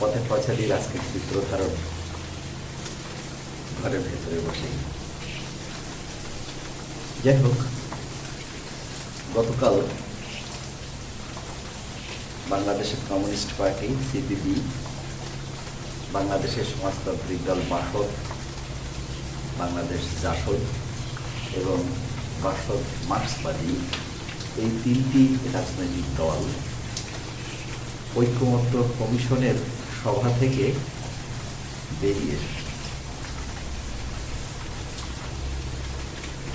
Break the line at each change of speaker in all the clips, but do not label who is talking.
পথে পছাদির আজকের চিত্র ধারণ ঘরের ভেতরে বসে যাই হোক, গতকাল বাংলাদেশের কমিউনিস্ট পার্টি, সিপিবি, বাংলাদেশের সমাজতান্ত্রিক দল বাসদ, বাংলাদেশ জাসদ এবং বাসদ মার্ক্সবাদী, এই তিনটি রাজনৈতিক দল ঐক্যমত্য কমিশনের সভা থেকে বেরিয়ে।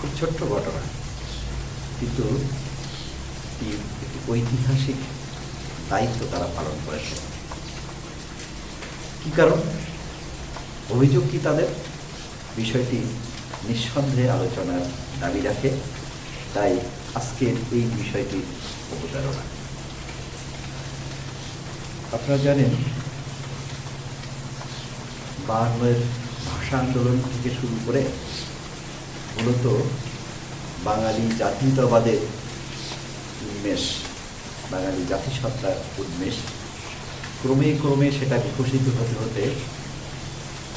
খুব ছোট্ট ঘটনা। কিন্তু একটি ঐতিহাসিক দায়িত্ব তারা পালন করেছে। কি কারণ? অভিযোগ কি তাদের? বিষয়টি নিঃসন্দেহে আলোচনার দাবি রাখে। তাই আজকের এই বিষয়টি অবতারণা। আপনারা জানেন বাংলার ভাষা আন্দোলন থেকে শুরু করে মূলত বাঙালি জাতীয়তাবাদের উন্মেষ, বাঙালি জাতিসত্তার উন্মেষ, ক্রমে ক্রমে সেটা বিকশিত হতে হতে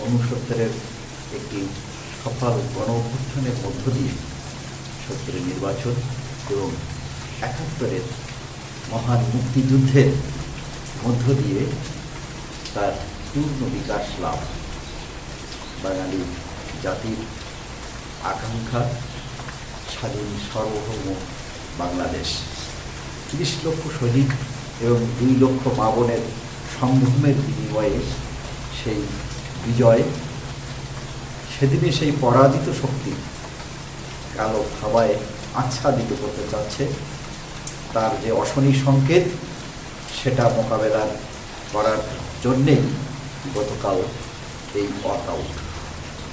অনুসত্তরের একটি সফল গণ অভ্যুত্থানের মধ্য দিয়ে সত্তরের নির্বাচন এবং একাত্তরের মহান মুক্তিযুদ্ধের মধ্য দিয়ে তার পূর্ণ বিকাশ লাভ। বাঙালি জাতির আকাঙ্ক্ষা, স্বাধীন সার্বভৌম বাংলাদেশ। তিরিশ লক্ষ সৈনিক এবং দুই লক্ষ মা বোনের সংগ্রামের বিনিময়ে সেই বিজয় সেদিনে সেই পরাজিত শক্তি কালো খাবায় আচ্ছাদিত করতে চাচ্ছে। তার যে অশনি সংকেত, সেটা মোকাবেলা করার জন্যেই গতকাল এই ওয়ার্কআউট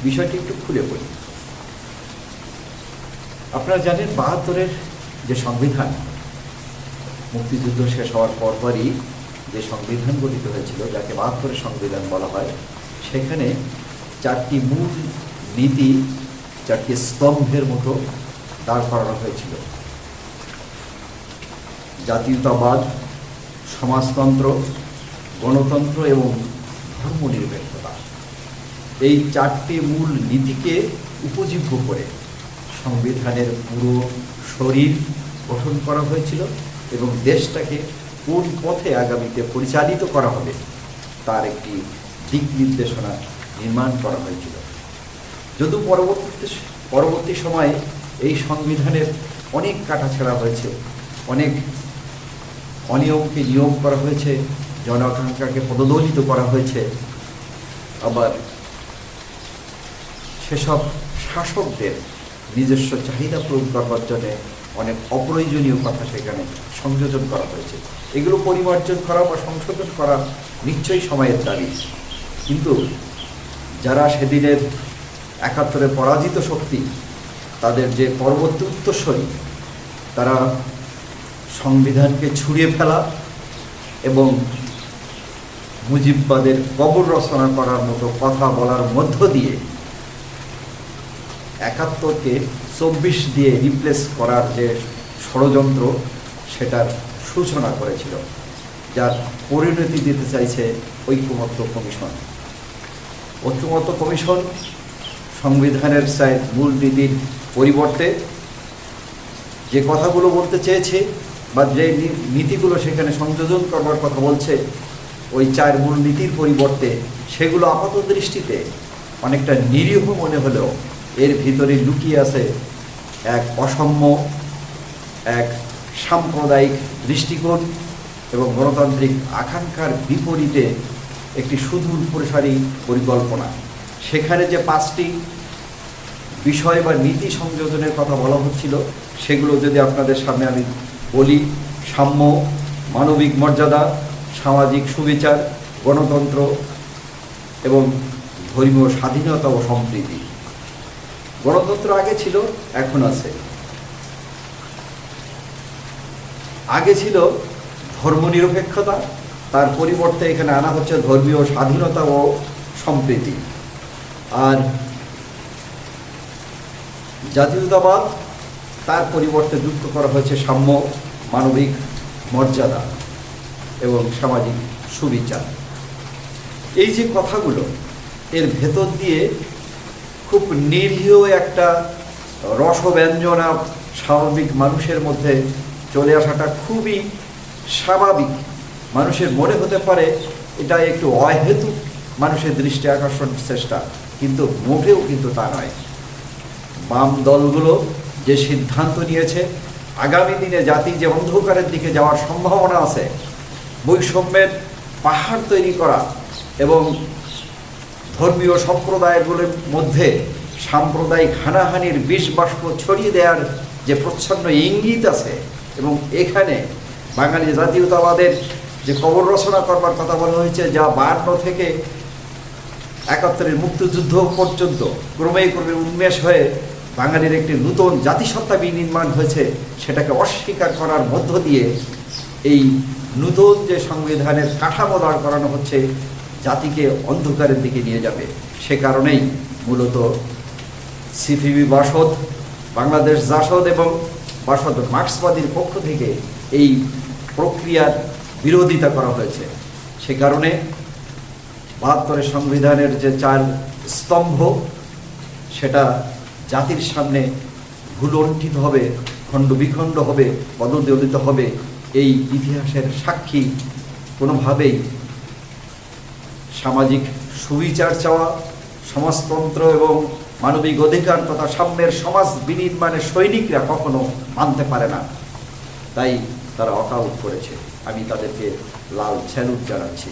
বিষয়টি একটু খুলে বলি। আপনারা জানেন, বাহাত্তরের যে সংবিধান, মুক্তিযুদ্ধ শেষ হওয়ার পরপরই যে সংবিধান গঠিত হয়েছিল, যাকে বাহাত্তরের সংবিধান বলা হয়, সেখানে চারটি মূল নীতি, চারটি স্তম্ভের মতো দাঁড় করানো হয়েছিল। জাতীয়তাবাদ, সমাজতন্ত্র, গণতন্ত্র এবং ধর্মনিরপেক্ষতা এই চারটি মূল নীতিকে উপজীব্য করে সংবিধানের পুরো শরীর গঠন করা হয়েছিল এবং দেশটাকে কোন পথে আগামীতে পরিচালিত করা হবে তার একটি দিক নির্দেশনা নির্মাণ করা হয়েছিল। যদিও পরবর্তী পরবর্তী সময়ে এই সংবিধানের অনেক কাটাছেড়া হয়েছে, অনেক অনিয়মকে নিয়ম করা হয়েছে জনআকাঙ্ক্ষাকে পদদলিত করা হয়েছে। আবার সেসব শাসকদের নিজস্ব চাহিদা পূরণ করবার জন্য অনেক অপ্রয়োজনীয় কথা সেখানে সংযোজন করা হয়েছে। এগুলো পরিমার্জন করা বা সংশোধন করা নিশ্চয়ই সময়ের দাবি। কিন্তু যারা সেদিনের একাত্তরে পরাজিত শক্তি, তাদের যে পরবর্তী উত্তরসরী, তারা সংবিধানকে ছুঁড়িয়ে ফেলা এবং মুজিববাদের কবর রচনা করার মতো কথা বলার মধ্য দিয়ে একাত্তরকে চব্বিশ দিয়ে রিপ্লেস করার যে ষড়যন্ত্র, সেটার সূচনা করেছিল, যার পরিণতি দিতে চাইছে ঐক্যমত্য কমিশন। ঐক্যমত্য কমিশন সংবিধানের সাইড মূল নীতির পরিবর্তে যে কথাগুলো বলতে চেয়েছে বা যে নীতিগুলো সেখানে সংযোজন করবার কথা বলছে ওই চার মূল নীতির পরিবর্তে সেগুলো আপাত দৃষ্টিতে অনেকটা নিরীহ মনে হলেও এর ভিতরে লুকিয়ে আছে এক অসম্য, এক সাম্প্রদায়িক দৃষ্টিকোণ এবং গণতান্ত্রিক আকাঙ্ক্ষার বিপরীতে একটি সুদূর প্রসারী পরিকল্পনা। সেখানে যে পাঁচটি বিষয় বা নীতি সংযোজনের কথা বলা হচ্ছিল, সেগুলো যদি আপনাদের সামনে আমি বলি, সাম্য, মানবিক মর্যাদা সামাজিক সুবিচার, গণতন্ত্র এবং ধর্মীয় স্বাধীনতা ও সম্প্রীতি। গণতন্ত্র আগে ছিল, এখন আছে। আগে ছিল ধর্মনিরপেক্ষতা, তার পরিবর্তে এখানে আনা হচ্ছে ধর্মীয় স্বাধীনতা ও সম্প্রীতি। আর জাতীয়তাবাদ, তার পরিবর্তে যুক্ত করা হয়েছে সাম্য, মানবিক মর্যাদা। এবং সামাজিক সুবিচার। এই যে কথাগুলো, এর ভেতর দিয়ে খুব নিরীহ একটা রসব্যঞ্জনা স্বাভাবিক মানুষের মধ্যে চলে আসাটা খুবই স্বাভাবিক। মানুষের মনে হতে পারে এটা একটু অহেতুক মানুষের দৃষ্টি আকর্ষণ চেষ্টা, কিন্তু মোটেও কিন্তু তা নয়। বাম দলগুলো যে সিদ্ধান্ত নিয়েছে, আগামী দিনে জাতি যে অন্ধকারের দিকে যাওয়ার সম্ভাবনা আছে বৈষম্যের পাহাড় তৈরি করা এবং ধর্মীয় সম্প্রদায়গুলোর মধ্যে সাম্প্রদায়িক হানাহানির বিষ বাষ্প ছড়িয়ে দেওয়ার যে প্রচ্ছন্ন ইঙ্গিত আছে এবং এখানে বাঙালি জাতীয়তাবাদের যে কবর রচনা করবার কথা বলা হয়েছে, যা বান্ন থেকে একাত্তরের মুক্তিযুদ্ধ পর্যন্ত ক্রমে ক্রমে উন্মেষ হয়ে বাঙালির একটি নূতন জাতিসত্তা বিনির্মাণ হয়েছে, সেটাকে অস্বীকার করার মধ্য দিয়ে এই নূতন যে সংবিধানের কাঠামো দাঁড় করানো হচ্ছে, জাতিকে অন্ধকারের দিকে নিয়ে যাবে। সে কারণেই মূলত সিপিবি বাসদ, বাংলাদেশ জাসদ এবং বাসদ মার্ক্সবাদীর পক্ষ থেকে এই প্রক্রিয়ার বিরোধিতা করা হয়েছে। সে কারণে বাহাত্তরের সংবিধানের যে চার স্তম্ভ, সেটা জাতির সামনে ভুলণ্ঠিত হবে খণ্ড বিখণ্ড হবে পদদলিত হবে এই ইতিহাসের সাক্ষী কোনোভাবেই সামাজিক সুবিচার চাওয়া, সমাজতন্ত্র এবং মানবিক অধিকার তথা সাম্যের সমাজ বিনির্মাণে সৈনিকরা কখনো মানতে পারে না। তাই তারা অকাউট করেছে। আমি তাদেরকে লাল স্যালুট জানাচ্ছি।